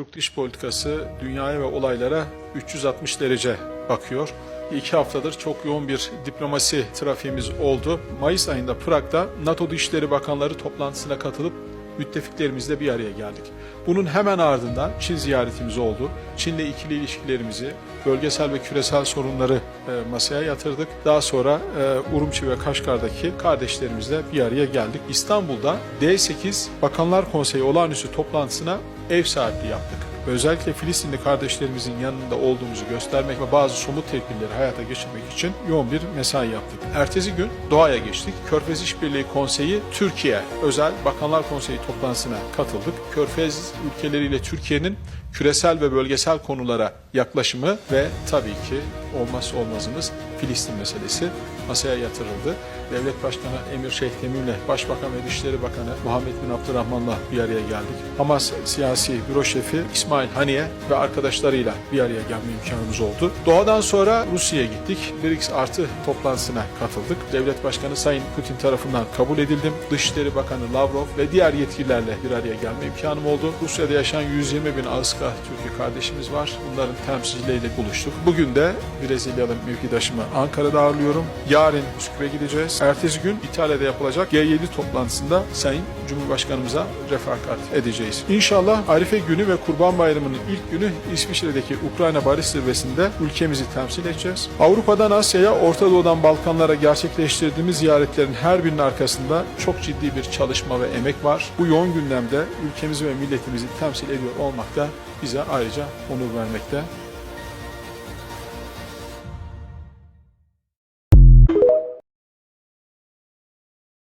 Türk dış politikası dünyaya ve olaylara 360 derece bakıyor. İki haftadır çok yoğun bir diplomasi trafiğimiz oldu. Mayıs ayında Prag'da NATO Dışişleri Bakanları toplantısına katılıp müttefiklerimizle bir araya geldik. Bunun hemen ardından Çin ziyaretimiz oldu. Çin'le ikili ilişkilerimizi, bölgesel ve küresel sorunları e, masaya yatırdık. Daha sonra e, Urumçi ve Kaşgar'daki kardeşlerimizle bir araya geldik. İstanbul'da D8 Bakanlar Konseyi olağanüstü toplantısına ev sahipliği yaptık. Özellikle Filistinli kardeşlerimizin yanında olduğumuzu göstermek ve bazı somut tedbirleri hayata geçirmek için yoğun bir mesai yaptık. Ertesi gün Doğa'ya geçtik. Körfez İşbirliği Konseyi Türkiye Özel Bakanlar Konseyi toplantısına katıldık. Körfez ülkeleriyle Türkiye'nin küresel ve bölgesel konulara yaklaşımı ve tabii ki olmazsa olmazımız Filistin meselesi masaya yatırıldı. Devlet Başkanı Emir Şeyh Demir'le Başbakan ve Dışişleri Bakanı Muhammed bin Abdurrahman'la bir araya geldik. Hamas siyasi büro şefi İsmail Haniye ve arkadaşlarıyla bir araya gelme imkanımız oldu. Doğadan sonra Rusya'ya gittik. BRICS artı toplantısına katıldık. Devlet Başkanı Sayın Putin tarafından kabul edildim. Dışişleri Bakanı Lavrov ve diğer yetkililerle bir araya gelme imkanım oldu. Rusya'da yaşayan 120 bin Ağızka Türkiye kardeşimiz var. Bunların temsilcileriyle buluştuk. Bugün de Brezilyalı mevkidaşımı Ankara'da ağırlıyorum. Yarın Üsküp'e gideceğiz. Ertesi gün İtalya'da yapılacak G7 toplantısında Sayın Cumhurbaşkanımıza refakat edeceğiz. İnşallah Arife günü ve Kurban Bayramı'nın ilk günü İsviçre'deki Ukrayna Barış Zirvesi'nde ülkemizi temsil edeceğiz. Avrupa'dan Asya'ya, Orta Doğu'dan Balkanlara gerçekleştirdiğimiz ziyaretlerin her birinin arkasında çok ciddi bir çalışma ve emek var. Bu yoğun gündemde ülkemizi ve milletimizi temsil ediyor olmak da bize ayrıca onur vermekte.